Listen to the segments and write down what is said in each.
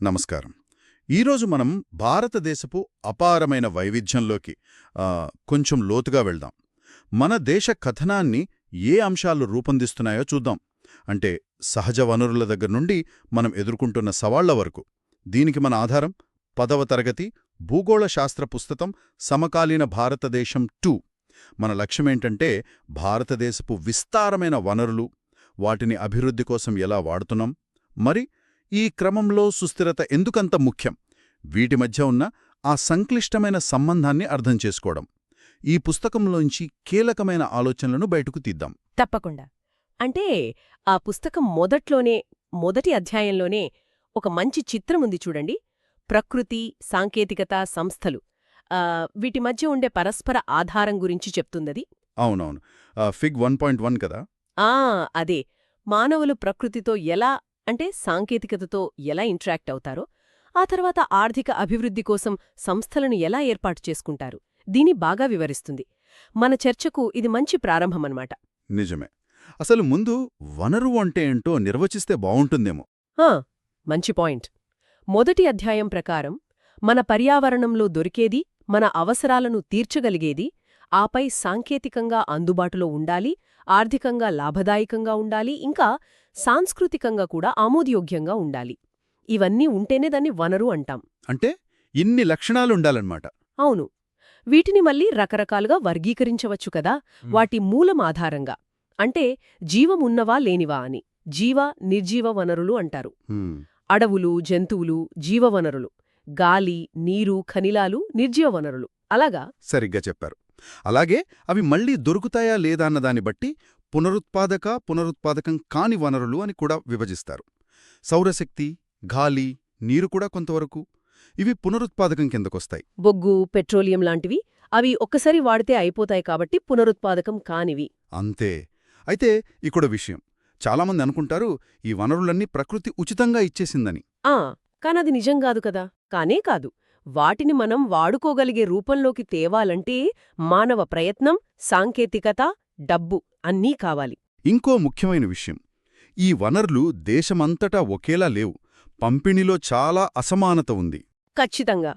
నమస్కారం. ఈరోజు మనం భారతదేశపు అపారమైన వైవిధ్యంలోకి కొంచెం లోతుగా వెళ్దాం. మన దేశ కథనాన్ని ఏ అంశాలు రూపొందిస్తున్నాయో చూద్దాం. అంటే సహజ వనరుల దగ్గర నుండి మనం ఎదుర్కొంటున్న సవాళ్ళ వరకు. దీనికి మన ఆధారం పదవ తరగతి భూగోళ శాస్త్ర పుస్తకం సమకాలీన భారతదేశం టూ. మన లక్ష్యమేంటంటే భారతదేశపు విస్తారమైన వనరులు వాటిని అభివృద్ధి కోసం ఎలా వాడుతున్నాం మరి ఈ క్రమంలో సుస్థిరత ఎందుకంత ముఖ్యం? వీటి మధ్య ఉన్న ఆ సంక్లిష్టమైన సంబంధాన్ని అర్థం చేసుకోవడం. ఈ పుస్తకంలోంచి కీలకమైన ఆలోచనలను బయటకు తీద్దాం. తప్పకుండా. అంటే ఆ పుస్తకం మొదట్లోనే మొదటి అధ్యాయంలోనే ఒక మంచి చిత్రం ఉంది చూడండి. ప్రకృతి సాంకేతికత సంస్థలు. వీటి మధ్య ఉండే పరస్పర ఆధారం గురించి చెప్తుందది. అవునవును. ఫిగ్ వన్ పాయింట్ వన్ కదా? ఆ అదే. మానవులు ప్రకృతితో ఎలా అంటే సాంకేతికతతో ఎలా ఇంటరాక్ట్ అవుతారో ఆ తర్వాత ఆర్థిక అభివృద్ధి కోసం సంస్థలను ఎలా ఏర్పాటు చేసుకుంటారు దీని బాగా వివరిస్తుంది. మన చర్చకు ఇది మంచి ప్రారంభమన్నమాట. నిజమే. అసలు ముందు వనరు అంటే ఏంటో నిర్వచిస్తే బావుంటుందేమో. మంచి పాయింట్. మొదటి అధ్యాయం ప్రకారం మన పర్యావరణంలో దొరికేది మన అవసరాలను తీర్చగలిగేది ఆపై సాంకేతికంగా అందుబాటులో ఉండాలి ఆర్థికంగా లాభదాయకంగా ఉండాలి ఇంకా సాంస్కృతికంగా కూడా ఆమోదయోగ్యంగా ఉండాలి. ఇవన్నీ ఉంటేనే దాన్ని వనరు అంటాం. అంటే ఇన్ని లక్షణాలుండాలన్నమాట. అవును. వీటిని మళ్ళీ రకరకాలుగా వర్గీకరించవచ్చు కదా? వాటి మూలం ఆధారంగా. అంటే జీవమున్నవా లేనివా అని. జీవ నిర్జీవ వనరులు అంటారు. అడవులు జంతువులు జీవవనరులు గాలి నీరు ఖనిలాలు నిర్జీవ వనరులు. అలాగా? సరిగ్గా చెప్పారు. అలాగే అవి మళ్ళీ దొరుకుతాయా లేదా అన్నదాన్ని బట్టి పునరుత్పాదక పునరుత్పాదకం కాని వనరులు అని కూడా విభజిస్తారు. సౌరశక్తి గాలి నీరు కూడా కొంతవరకు. ఇవి పునరుత్పాదకం కిందకొస్తాయి. బొగ్గు పెట్రోలియం లాంటివి అవి ఒక్కసారి వాడితే అయిపోతాయి కాబట్టి పునరుత్పాదకం కానివి. అంతే. అయితే ఇక్కడ విషయం. చాలామంది అనుకుంటారు ఈ వనరులన్నీ ప్రకృతి ఉచితంగా ఇచ్చేసిందని. ఆ కానది నిజం కాదు కదా. కానే కాదు. వాటిని మనం వాడుకోగలిగే రూపంలోకి తేవాలంటే మానవ ప్రయత్నం సాంకేతికత డబ్బు అన్నీ కావాలి. ఇంకో ముఖ్యమైన విషయం. ఈ వనరులు దేశమంతటా ఒకేలా లేవు. పంపిణీలో చాలా అసమానత ఉంది. ఖచ్చితంగా.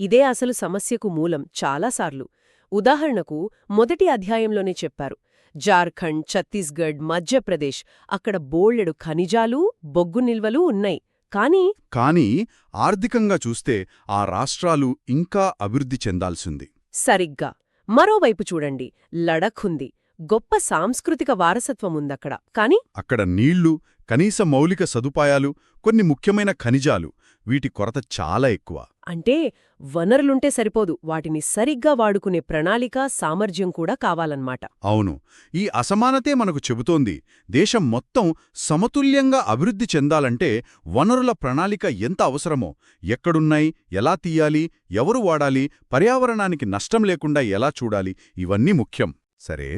ఇదే అసలు సమస్యకు మూలం చాలాసార్లు ఉదాహరణకు మొదటి అధ్యాయంలోనే చెప్పారు. జార్ఖండ్ ఛత్తీస్గఢ్ మధ్యప్రదేశ్ అక్కడ బోళ్ళెడు ఖనిజాలు బొగ్గు నిల్వలు ఉన్నాయి. కానీ కానీ ఆర్థికంగా చూస్తే ఆ రాష్ట్రాలు ఇంకా అభివృద్ధి చెందాల్సింది. సరిగ్గా. మరోవైపు చూడండి. లడఖ్ ఉంది. గొప్ప సాంస్కృతిక వారసత్వముందక్కడ కాని అక్కడ నీళ్ళు కనీస మౌలిక సదుపాయాలు కొన్ని ముఖ్యమైన ఖనిజాలు వీటి కొరత చాలా ఎక్కువ. అంటే వనరులుంటే సరిపోదు వాటిని సరిగ్గా వాడుకునే ప్రణాళిక సామర్థ్యం కూడా కావాలన్నమాట. అవును ఈ అసమానతే మనకు చెబుతోంది దేశం మొత్తం సమతుల్యంగా అభివృద్ధి చెందాలంటే వనరుల ప్రణాళిక ఎంత అవసరమో ఎక్కడున్నాయి ఎలా తీయాలి ఎవరు వాడాలి పర్యావరణానికి నష్టం లేకుండా ఎలా చూడాలి ఇవన్నీ ముఖ్యం. సరే?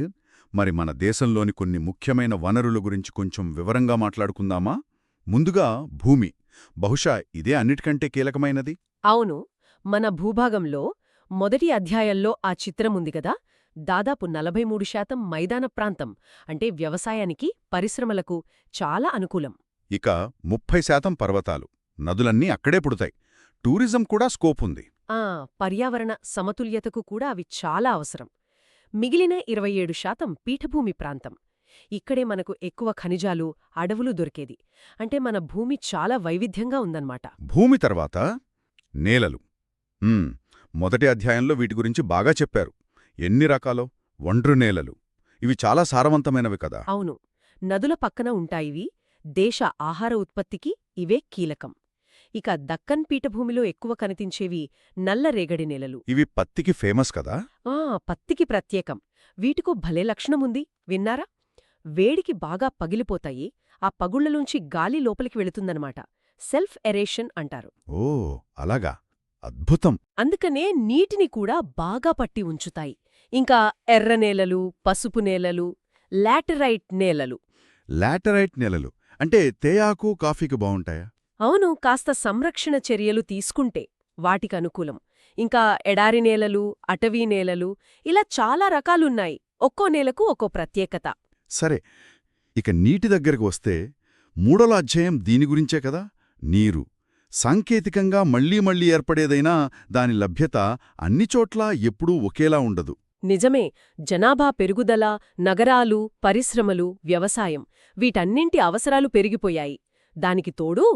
మరి మన దేశంలోని కొన్ని ముఖ్యమైన వనరుల గురించి కొంచెం వివరంగా మాట్లాడుకుందామా? ముందుగా భూమి. బహుశా ఇదే అన్నిటికంటే కీలకమైనది. అవును. మన భూభాగంలో మొదటి అధ్యాయంలో ఆ చిత్రముంది కదా? దాదాపు నలభై మూడు శాతం మైదాన ప్రాంతం అంటే వ్యవసాయానికి పరిశ్రమలకు చాలా అనుకూలం. ఇక ముప్పై శాతం పర్వతాలు. నదులన్నీ అక్కడే పుడతాయి. టూరిజం కూడా స్కోప్ ఉంది. ఆ పర్యావరణ సమతుల్యతకు కూడా అవి చాలా అవసరం. మిగిలిన ఇరవై ఏడు శాతం పీఠభూమి ప్రాంతం. ఇక్కడే మనకు ఎక్కువ ఖనిజాలు అడవులు దొరికేది. అంటే మన భూమి చాలా వైవిధ్యంగా ఉందన్నమాట. భూమి తర్వాత నేలలు. మొదటి అధ్యాయంలో వీటి గురించి బాగా చెప్పారు. ఎన్ని రకాలో? ఒండ్రు నేలలు. ఇవి చాలా సారవంతమైనవి కదా. అవును. నదుల పక్కన ఉంటాయివి దేశ ఆహార ఉత్పత్తికి ఇవే కీలకం. ఇక దక్కన్ పీఠభూమిలో ఎక్కువ కనిపించేవి నల్లరేగడి నేలలు. ఇవి పత్తికి ఫేమస్ కదా? ఆ పత్తికి ప్రత్యేకం. వీటికో భలే లక్షణముంది విన్నారా? వేడికి బాగా పగిలిపోతాయి. ఆ పగుళ్ళలోంచి గాలి లోపలికి వెళుతుందనమాట సెల్ఫ్ ఎరేషన్ అంటారు. ఓ అలాగా. అద్భుతం. అందుకనే నీటిని కూడా బాగా పట్టి ఉంచుతాయి. ఇంకా ఎర్ర నేలలు పసుపు నేలలు లాటరైట్ నేలలు. లాటరైట్ నేలలు. అంటే తేయాకు కాఫీకి బావుంటాయా అవును కాస్త సంరక్షణ చర్యలు తీసుకుంటే వాటికనుకూలం. ఇంకా ఎడారి నేలలు అటవీ నేలలు ఇలా చాలా రకాలున్నాయి. ఒక్కో నేలకు ఒక్కో ప్రత్యేకత. సరే ఇక నీటి దగ్గరకు వస్తే మూడోల అధ్యాయం దీని గురించే కదా? నీరు. సాంకేతికంగా మళ్ళీ మళ్ళీ ఏర్పడేదైనా దాని లభ్యత అన్ని చోట్లా ఎప్పుడూ ఒకేలా ఉండదు. నిజమే జనాభా పెరుగుదల నగరాలు పరిశ్రమలు వ్యవసాయం వీటన్నింటి అవసరాలు పెరిగిపోయాయి. దానికి తోడు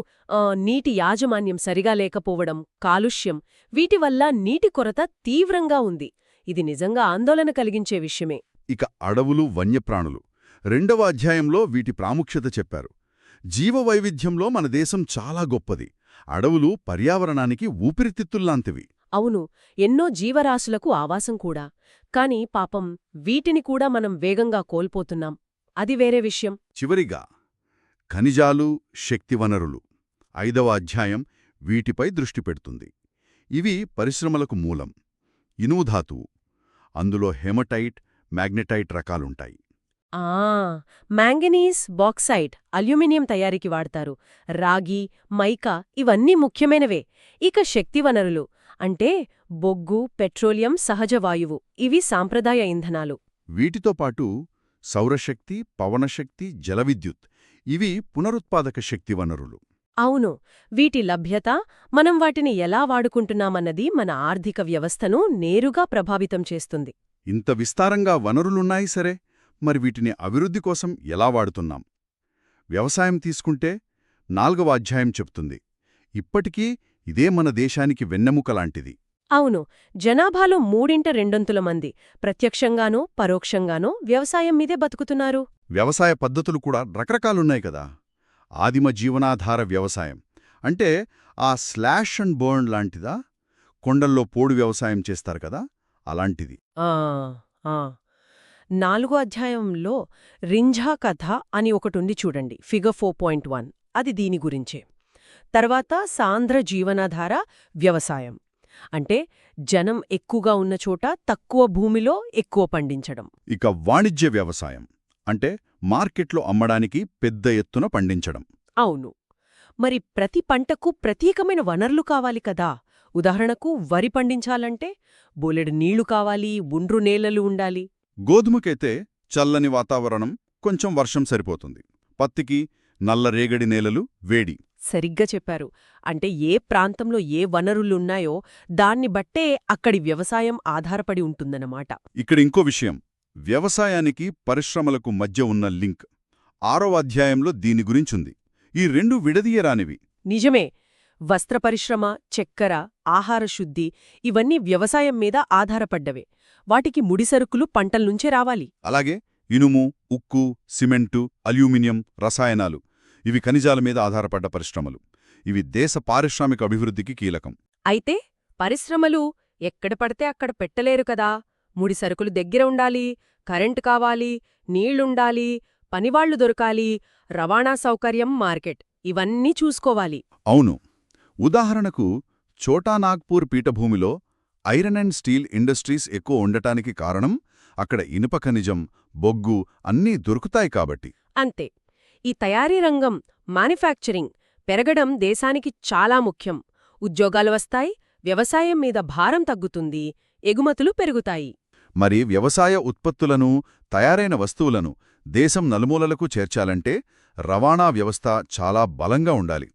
నీటి యాజమాన్యం సరిగా లేకపోవడం కాలుష్యం వీటి వల్ల నీటి కొరత తీవ్రంగా ఉంది. ఇది నిజంగా ఆందోళన కలిగించే విషయమే. ఇక అడవులు వన్యప్రాణులు. రెండవ అధ్యాయంలో వీటి ప్రాముఖ్యత చెప్పారు. జీవవైవిధ్యంలో మన దేశం చాలా గొప్పది. అడవులు పర్యావరణానికి ఊపిరితిత్తుల్లాంటివి అవును ఎన్నో జీవరాశులకు ఆవాసం కూడా. కాని పాపం వీటిని కూడా మనం వేగంగా కోల్పోతున్నాం. అది వేరే విషయం. చివరిగా ఖనిజాలు శక్తి వనరులు ఐదవ అధ్యాయం వీటిపై దృష్టి పెడుతుంది. ఇవి పరిశ్రమలకు మూలం. ఇనుము ధాతువు. అందులో హెమటైట్ మ్యాగ్నెటైట్ రకాలుంటాయి. ఆ! మ్యాంగనీస్ బాక్సైట్ అల్యూమినియం తయారీకి వాడతారు. రాగి మైకా ఇవన్నీ ముఖ్యమైనవే. ఇక శక్తి వనరులు అంటే బొగ్గు పెట్రోలియం సహజ వాయువు. ఇవి సాంప్రదాయ ఇంధనాలు. వీటితో పాటు సౌరశక్తి పవనశక్తి జలవిద్యుత్ ఇవి పునరుత్పాదక శక్తి వనరులు. అవును వీటి లభ్యత మనం వాటిని ఎలా వాడుకుంటున్నామన్నది మన ఆర్థిక వ్యవస్థను నేరుగా ప్రభావితం చేస్తుంది. ఇంత విస్తారంగా వనరులున్నాయి సరే మరి వీటిని అభివృద్ధి కోసం ఎలా వాడుతున్నాం? వ్యవసాయం తీసుకుంటే నాల్గవ అధ్యాయం చెప్తుంది. ఇప్పటికీ ఇదే మన దేశానికి వెన్నెముక లాంటిది. అవును జనాభాలో మూడింట రెండొంతుల మంది ప్రత్యక్షంగానో పరోక్షంగానో వ్యవసాయం మీదే బతుకుతున్నారు. వ్యవసాయ పద్ధతులు కూడా రకరకాలున్నాయి కదా. ఆదిమ జీవనాధార వ్యవసాయం. అంటే ఆ స్లాష్ అండ్ బర్న్ లాంటిదా? కొండల్లో పోడు వ్యవసాయం చేస్తారు కదా అలాంటిది. ఆ ఆ. నాలుగో అధ్యాయంలో రింఝా కథ అని ఒకటుంది చూడండి ఫిగర్ ఫోర్ పాయింట్ వన్. అది దీని గురించే. తర్వాత సాంద్ర జీవనాధార వ్యవసాయం. అంటే జనం ఎక్కువగా ఉన్న చోట తక్కువ భూమిలో ఎక్కువ పండించడం. ఇక వాణిజ్య వ్యవసాయం. అంటే మార్కెట్లో అమ్మడానికి పెద్ద ఎత్తున పండించడం. అవును. మరి ప్రతి పంటకు ప్రత్యేకమైన వనరులు కావాలి కదా. ఉదాహరణకు వరి పండించాలంటే బోలెడు నీళ్ళు కావాలి ఉండ్రు నేలలు ఉండాలి. గోధుమకైతే చల్లని వాతావరణం కొంచెం వర్షం సరిపోతుంది. పత్తికి నల్లరేగడి నేలలు వేడి. సరిగ్గా చెప్పారు. అంటే ఏ ప్రాంతంలో ఏ వనరులున్నాయో దాన్ని బట్టే అక్కడి వ్యవసాయం ఆధారపడి ఉంటుందన్నమాట. ఇక్కడ ఇంకో విషయం. వ్యవసాయానికి పరిశ్రమలకు మధ్య ఉన్న లింక్. ఆరో అధ్యాయంలో దీని గురించుంది. ఈ రెండు విడదీయరానివి. నిజమే. వస్త్ర పరిశ్రమ చక్కెర ఆహార శుద్ధి ఇవన్నీ వ్యవసాయం మీద ఆధారపడ్డవే. వాటికి ముడిసరుకులు పంటల్నుంచే రావాలి. అలాగే ఇనుము ఉక్కు సిమెంటు అల్యూమినియం రసాయనాలు ఇవి ఖనిజాల మీద ఆధారపడ్డ పరిశ్రమలు. ఇవి దేశ పారిశ్రామిక అభివృద్ధికి కీలకం. అయితే పరిశ్రమలు ఎక్కడ పడితే అక్కడ పెట్టలేరు కదా. ముడి సరుకులు దగ్గర ఉండాలి కరెంటు కావాలి నీళ్ళుండాలి పనివాళ్ళు దొరకాలి రవాణా సౌకర్యం మార్కెట్. ఇవన్నీ చూసుకోవాలి. అవును. ఉదాహరణకు ఛోటా నాగ్పూర్ పీఠభూమిలో ఐరన్ అండ్ స్టీల్ ఇండస్ట్రీస్ ఎక్కువ ఉండటానికి కారణం అక్కడ ఇనుప ఖనిజం బొగ్గు అన్నీ దొరుకుతాయి కాబట్టి. అంతే. ఈ తయారీ రంగం మ్యానుఫ్యాక్చరింగ్ పెరగడం దేశానికి చాలా ముఖ్యం. ఉద్యోగాలు వస్తాయి వ్యవసాయం మీద భారం తగ్గుతుంది ఎగుమతులు పెరుగుతాయి. మరి వ్యవసాయ ఉత్పత్తులను తయారైన వస్తువులను దేశం నలుమూలలకు చేర్చాలంటే రవాణా వ్యవస్థ చాలా బలంగా ఉండాలి.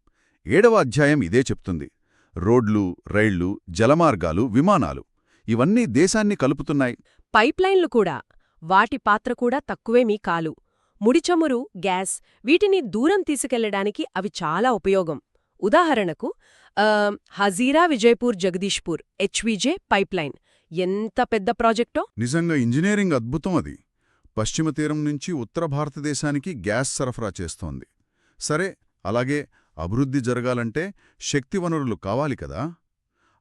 ఏడవ అధ్యాయం ఇదే చెప్తుంది. రోడ్లు రైళ్ళు జలమార్గాలు విమానాలు ఇవన్నీ దేశాన్ని కలుపుతున్నాయి. పైప్లైన్లు కూడా వాటి పాత్ర కూడా తక్కువేమీ కాలు. ముడిచమురు గ్యాస్ వీటిని దూరం తీసుకెళ్ళడానికి అవి చాలా ఉపయోగం. ఉదాహరణకు హజీరా విజయపూర్ జగదీష్పూర్ హెచ్విజే పైప్లైన్ ఎంత పెద్ద ప్రాజెక్టో? నిజంగా ఇంజనీరింగ్ అద్భుతం అది. పశ్చిమ తీరం నుంచి ఉత్తర భారతదేశానికి గ్యాస్ సరఫరా చేస్తోంది. సరే అలాగే అభివృద్ధి జరగాలంటే శక్తి వనరులు కావాలి కదా?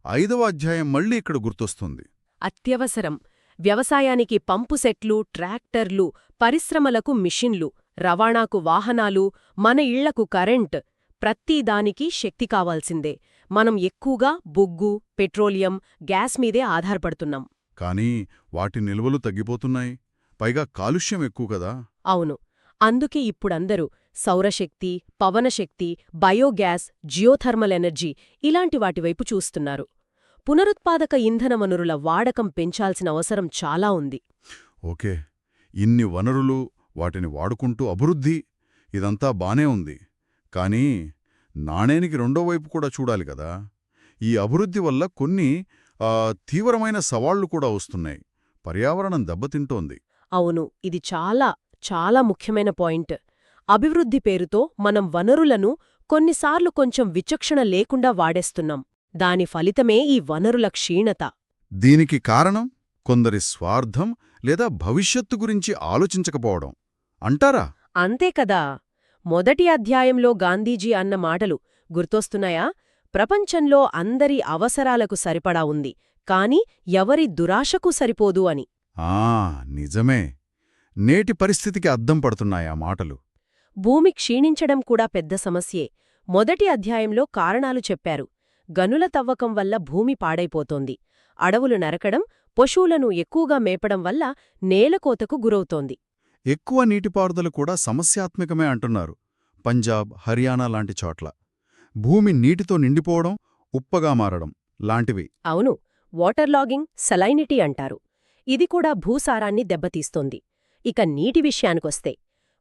ఐదవ అధ్యాయం మళ్ళీ ఇక్కడ గుర్తొస్తుంది. అత్యవసరం. వ్యవసాయానికి పంపు సెట్లు ట్రాక్టర్లు పరిశ్రమలకు మిషన్లు రవాణాకు వాహనాలు మన ఇళ్ళకు కరెంట్ ప్రతిదానికి శక్తి కావాల్సిందే. మనం ఎక్కువగా బొగ్గు పెట్రోలియం గ్యాస్ మీదే ఆధారపడుతున్నాం. కానీ వాటి నిల్వలు తగ్గిపోతున్నాయి. పైగా కాలుష్యం ఎక్కువ కదా. అవును. అందుకే ఇప్పుడందరూ సౌరశక్తి పవనశక్తి బయోగ్యాస్ జియోథర్మల్ ఎనర్జీ ఇలాంటి వాటివైపు చూస్తున్నారు. పునరుత్పాదక ఇంధన వనరుల వాడకం పెంచాల్సిన అవసరం చాలా ఉంది. ఓకే. ఇన్ని వనరులు వాటిని వాడుకుంటూ అభివృద్ధి ఇదంతా బానే ఉంది. కానీ నాణేనికి రెండో వైపు కూడా చూడాలి కదా. ఈ అభివృద్ధి వల్ల కొన్ని తీవ్రమైన సవాళ్ళు కూడా వస్తున్నాయి. పర్యావరణం దెబ్బతింటోంది. అవును ఇది చాలా చాలా ముఖ్యమైన పాయింట్. అభివృద్ధి పేరుతో మనం వనరులను కొన్నిసార్లు కొంచెం విచక్షణ లేకుండా వాడేస్తున్నాం. దాని ఫలితమే ఈ వనరుల క్షీణత. దీనికి కారణం కొందరి స్వార్థం లేదా భవిష్యత్తు గురించి ఆలోచించకపోవడం. అంటారా? అంతే కదా. మొదటి అధ్యాయంలో గాంధీజీ అన్న మాటలు గుర్తొస్తున్నాయా? ప్రపంచంలో అందరి అవసరాలకు సరిపడా ఉంది కాని ఎవరి దురాశకు సరిపోదు అని. ఆ నిజమే. నేటి పరిస్థితికి అద్దం పడుతున్నాయి మాటలు. భూమి క్షీణించడం కూడా పెద్ద సమస్యే. మొదటి అధ్యాయంలో కారణాలు చెప్పారు. గనుల తవ్వకం వల్ల భూమి పాడైపోతోంది. అడవులు నరకడం పశువులను ఎక్కువగా మేపడం వల్ల నేలకోతకు గురవుతోంది. ఎక్కువ నీటిపారుదల కూడా సమస్యాత్మకమే అంటున్నారు. పంజాబ్ హర్యానా లాంటి చోట్ల. భూమి నీటితో నిండిపోవడం ఉప్పగా మారడం లాంటివి. అవును వాటర్ లాగింగ్ సలైనిటీ అంటారు. ఇది కూడా భూసారాన్ని దెబ్బతీస్తోంది. ఇక నీటి విషయానికొస్తే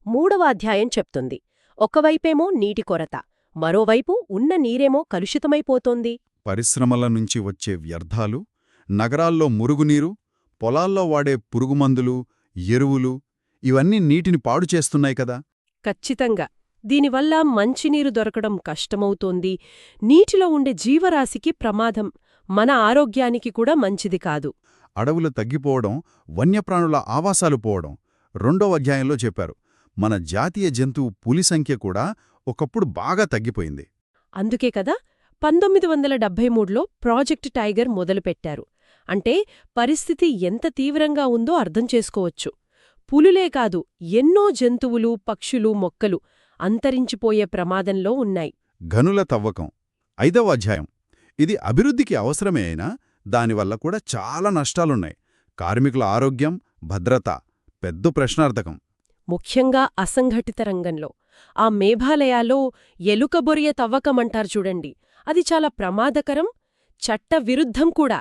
మూడవ అధ్యాయం చెప్తుంది. ఒకవైపేమో నీటి కొరత మరోవైపు ఉన్న నీరేమో కలుషితమైపోతోంది. పరిశ్రమల నుంచి వచ్చే వ్యర్థాలు నగరాల్లో మురుగునీరు పొలాల్లో వాడే పురుగుమందులు ఎరువులు ఇవన్నీ నీటిని పాడు చేస్తున్నాయి కదా. ఖచ్చితంగా. దీనివల్ల మంచినీరు దొరకడం కష్టమవుతోంది. నీటిలో ఉండే జీవరాశికి ప్రమాదం. మన ఆరోగ్యానికి కూడా మంచిది కాదు. అడవులు తగ్గిపోవడం వన్యప్రాణుల ఆవాసాలు పోవడం రెండవ అధ్యాయంలో చెప్పారు. మన జాతీయ జంతువు పులి సంఖ్య కూడా ఒకప్పుడు బాగా తగ్గిపోయింది. అందుకే కదా పంతొమ్మిది వందల డెబ్బై మూడులో ప్రాజెక్ట్ టైగర్ మొదలుపెట్టారు. అంటే పరిస్థితి ఎంత తీవ్రంగా ఉందో అర్థం చేసుకోవచ్చు. పులులే కాదు ఎన్నో జంతువులు పక్షులు మొక్కలు అంతరించిపోయే ప్రమాదంలో ఉన్నాయి. గనుల తవ్వకం ఐదవ అధ్యాయం. ఇది అభివృద్ధికి అవసరమే అయినా దానివల్ల కూడా చాలా నష్టాలున్నాయి. కార్మికుల ఆరోగ్యం భద్రత పెద్ద ప్రశ్నార్థకం. ముఖ్యంగా అసంఘటిత రంగంలో. ఆ మేఘాలయాలో ఎలుకబొరియ తవ్వకమంటారు చూడండి. అది చాలా ప్రమాదకరం చట్ట విరుద్ధం కూడా.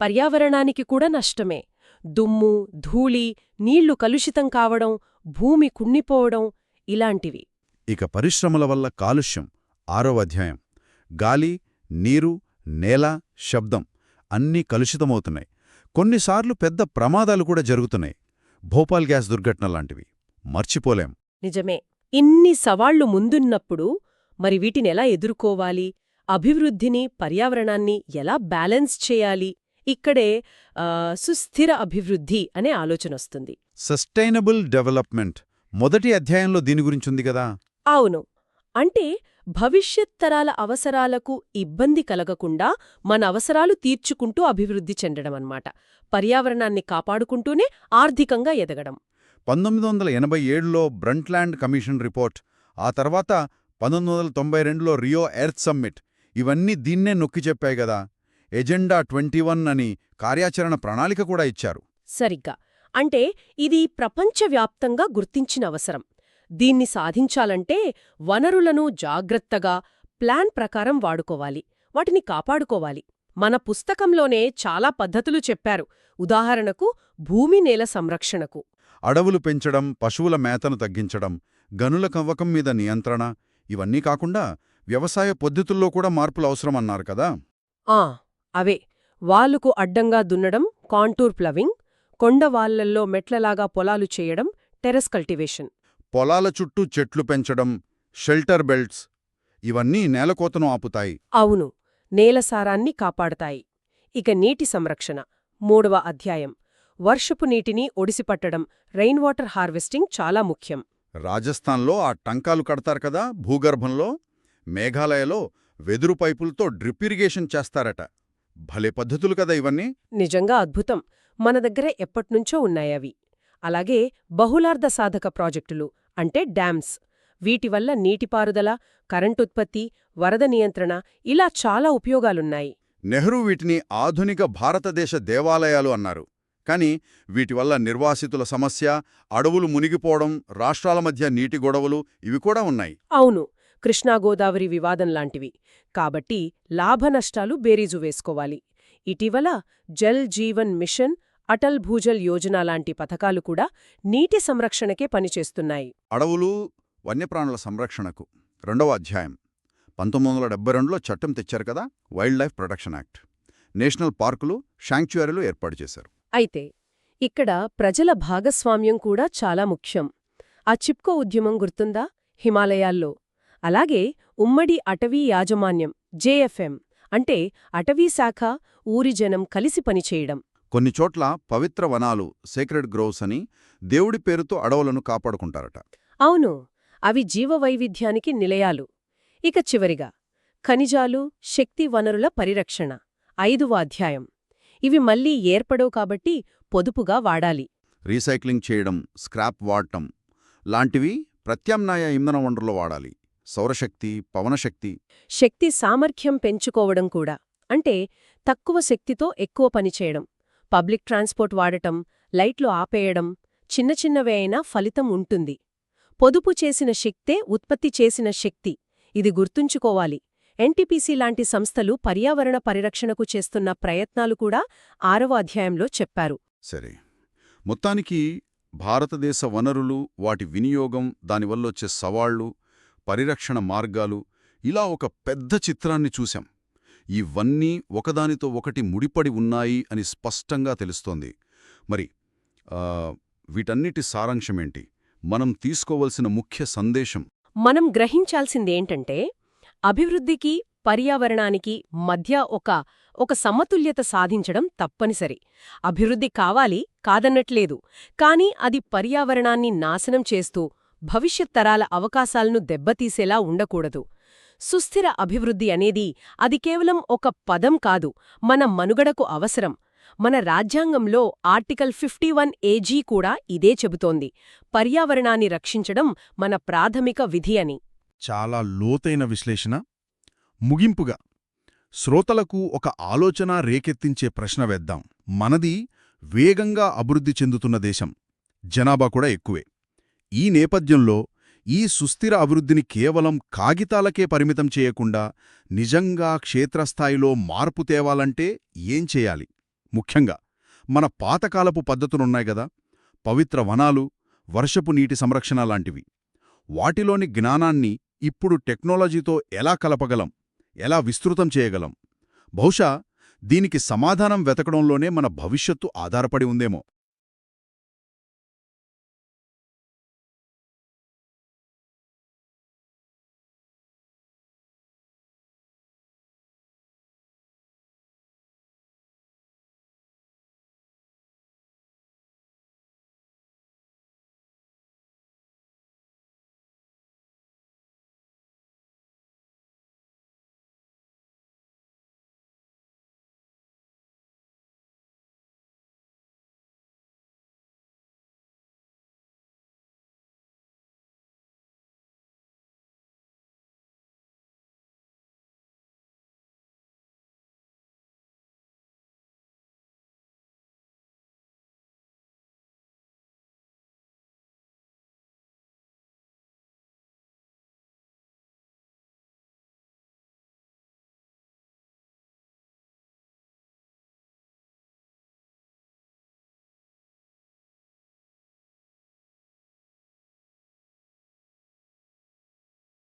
పర్యావరణానికి కూడా నష్టమే. దుమ్ము ధూళి నీళ్ళు కలుషితం కావడం భూమి కుణ్ణిపోవడం ఇలాంటివి. ఇక పరిశ్రమల వల్ల కాలుష్యం ఆరో అధ్యాయం. గాలి నీరు నేల శబ్దం అన్నీ కలుషితమవుతున్నాయి. కొన్నిసార్లు పెద్ద ప్రమాదాలు కూడా జరుగుతున్నాయి. భోపాల్ గ్యాస్ దుర్ఘటన లాంటివి. మర్చిపోలేం. నిజమే. ఇన్ని సవాళ్ళు ముందున్నప్పుడు మరి వీటినెలా ఎదుర్కోవాలి? అభివృద్ధిని పర్యావరణాన్ని ఎలా బ్యాలెన్స్ చేయాలి? ఇక్కడే సుస్థిర అభివృద్ధి అనే ఆలోచనొస్తుంది సస్టైనబుల్ డెవలప్మెంట్. మొదటి అధ్యాయంలో దీని గురించుంది కదా? అవును. అంటే భవిష్యత్ తరాల అవసరాలకు ఇబ్బంది కలగకుండా మన అవసరాలు తీర్చుకుంటూ అభివృద్ధి చెందడమన్నమాట పర్యావరణాన్ని కాపాడుకుంటూనే ఆర్థికంగా ఎదగడం. పంతొమ్మిది వందల ఎనభై ఏడులో బ్రంట్లాండ్ కమిషన్ రిపోర్ట్. ఆ తర్వాత పంతొమ్మిది వందల తొంభై రెండులో రియో ఎర్త్ సమ్మిట్. ఇవన్నీ దీన్నే నొక్కి చెప్పాయి కదా? ఎజెండా ట్వంటీ వన్ అని కార్యాచరణ ప్రణాళిక కూడా ఇచ్చారు. సరిగ్గా. అంటే ఇది ప్రపంచవ్యాప్తంగా గుర్తించిన అవసరం. దీన్ని సాధించాలంటే వనరులను జాగ్రత్తగా ప్లాన్ ప్రకారం వాడుకోవాలి. వాటిని కాపాడుకోవాలి. మన పుస్తకంలోనే చాలా పద్ధతులు చెప్పారు. ఉదాహరణకు భూమి నేల సంరక్షణకు. అడవులు పెంచడం పశువుల మేతను తగ్గించడం గనుల కవ్వకం మీద నియంత్రణ ఇవన్నీ కాకుండా వ్యవసాయ పద్ధతుల్లో కూడా మార్పులు అవసరమన్నారు కదా? ఆ అవే. వాలుకు అడ్డంగా దున్నడం కాంటూర్ ప్లవింగ్ కొండవాళ్ళల్లో మెట్లలాగా పొలాలు చేయడం టెరెస్ కల్టివేషన్. పొలాల చుట్టూ చెట్లు పెంచడం షెల్టర్ బెల్ట్స్ ఇవన్నీ నేలకోతను ఆపుతాయి. అవును నేల సారాన్ని కాపాడతాయి. ఇక నీటి సంరక్షణ మూడవ అధ్యాయం. వర్షపు నీటిని ఒడిసిపట్టడం రెయిన్ వాటర్ హార్వెస్టింగ్ చాలా ముఖ్యం. రాజస్థాన్లో ఆ టంకాలు కడతారు కదా భూగర్భంలో? మేఘాలయలో వెదురు పైపులతో డ్రిప్ ఇరిగేషన్ చేస్తారట. భలే పద్ధతులు కదా ఇవన్నీ. నిజంగా అద్భుతం. మన దగ్గర ఎప్పట్నుంచో ఉన్నాయవి అలాగే బహుళార్ధ సాధక ప్రాజెక్టులు అంటే డ్యామ్స్. వీటి వల్ల నీటిపారుదల కరెంటుత్పత్తి వరద నియంత్రణ ఇలా చాలా ఉపయోగాలున్నాయి. నెహ్రూ వీటిని ఆధునిక భారతదేశ దేవాలయాలు అన్నారు. కాని వీటి వల్ల నిర్వాసితుల సమస్య అడవులు మునిగిపోవడం రాష్ట్రాల మధ్య నీటి గొడవలు ఇవి కూడా ఉన్నాయి. అవును. కృష్ణాగోదావరి వివాదం లాంటివి. కాబట్టి లాభనష్టాలు బేరీజు వేసుకోవాలి. ఇటీవల జల్ జీవన్ మిషన్ అటల్ భూజల్ యోజన లాంటి పథకాలు కూడా నీటి సంరక్షణకే పనిచేస్తున్నాయి. అడవులు వన్యప్రాణుల సంరక్షణకు రెండవ అధ్యాయం. పంతొమ్మిది వందల డెబ్బై రెండులో చట్టం తెచ్చారు కదా wildlife protection act national పార్కులు శాంక్చురీలు ఏర్పాటు చేశారు. అయితే ఇక్కడ ప్రజల భాగస్వామ్యం కూడా చాలా ముఖ్యం. ఆ చిప్కో ఉద్యమం గుర్తుందా? హిమాలయాల్లో అలాగే ఉమ్మడి అటవీ యాజమాన్యం జేఎఫ్ఎం అంటే అటవీ శాఖ ఊరి జనం కలిసి పనిచేయడం కొన్ని చోట్ల పవిత్ర వనాలు సేక్రెడ్ గ్రోవ్స్ అని దేవుడి పేరుతో అడవులను కాపాడుకుంటారట. అవును అవి జీవవైవిధ్యానికి నిలయాలు. ఇక చివరిగా ఖనిజాలు శక్తి వనరుల పరిరక్షణ ఐదువ అధ్యాయం. ఇవి మళ్ళీ ఏర్పడవు కాబట్టి పొదుపుగా వాడాలి. రీసైక్లింగ్ చేయడం స్క్రాప్ వాడటం లాంటివి ప్రత్యామ్నాయ ఇంధన వనరులు వాడాలి. సౌరశక్తి పవనశక్తి. శక్తి సామర్థ్యం పెంచుకోవడం కూడా. అంటే తక్కువ శక్తితో ఎక్కువ పనిచేయడం పబ్లిక్ ట్రాన్స్పోర్ట్ వాడటం లైట్లు ఆపేయడం చిన్న చిన్నవే అయినా ఫలితం ఉంటుంది. పొదుపు చేసిన శక్తే ఉత్పత్తి చేసిన శక్తి. ఇది గుర్తుంచుకోవాలి. ఎన్టీపీసీ లాంటి సంస్థలు పర్యావరణ పరిరక్షణకు చేస్తున్న ప్రయత్నాలు కూడా ఆరవ అధ్యాయంలో చెప్పారు. సరే. మొత్తానికి భారతదేశ వనరులు వాటి వినియోగం దానివల్లొచ్చే సవాళ్ళు పరిరక్షణ మార్గాలు ఇలా ఒక పెద్ద చిత్రాన్ని చూశాం. ఇవన్నీ ఒకదానితో ఒకటి ముడిపడి ఉన్నాయి అని స్పష్టంగా తెలుస్తోంది. మరి వీటన్నిటి సారాంశమేంటి? మనం తీసుకోవలసిన ముఖ్య సందేశం. మనం గ్రహించాల్సిందేంటంటే అభివృద్ధికి పర్యావరణానికి మధ్య ఒక ఒక సమతుల్యత సాధించడం తప్పనిసరి. అభివృద్ధి కావాలి కాదన్నట్లేదు. కాని అది పర్యావరణాన్ని నాశనం చేస్తూ భవిష్యత్ తరాల అవకాశాలను దెబ్బతీసేలా ఉండకూడదు. సుస్థిర అభివృద్ధి అనేది అది కేవలం ఒక పదం కాదు మన మనుగడకు అవసరం. మన రాజ్యాంగంలో ఆర్టికల్ ఫిఫ్టీ వన్ ఏజీ కూడా ఇదే చెబుతోంది. పర్యావరణాన్ని రక్షించడం మన ప్రాథమిక విధి అని. చాలా లోతైన విశ్లేషణ ముగింపుగా శ్రోతలకు ఒక ఆలోచన రేకెత్తించే ప్రశ్న వేద్దాం. మనది వేగంగా అభివృద్ధి చెందుతున్న దేశం జనాభా కూడా ఎక్కువే. ఈ నేపథ్యంలో ఈ సుస్థిర అభివృద్ధిని కేవలం కాగితాలకే పరిమితం చేయకుండా నిజంగా క్షేత్రస్థాయిలో మార్పు తేవాలంటే ఏం చేయాలి? ముఖ్యంగా మన పాతకాలపు పద్ధతులున్నాయి గదా. పవిత్ర వనాలు వర్షపు నీటి సంరక్షణ లాంటివి. వాటిలోని జ్ఞానాన్ని ఇప్పుడు టెక్నాలజీతో ఎలా కలపగలం? ఎలా విస్తృతం చేయగలం? బహుశా దీనికి సమాధానం వెతకడంలోనే మన భవిష్యత్తు ఆధారపడి ఉందేమో.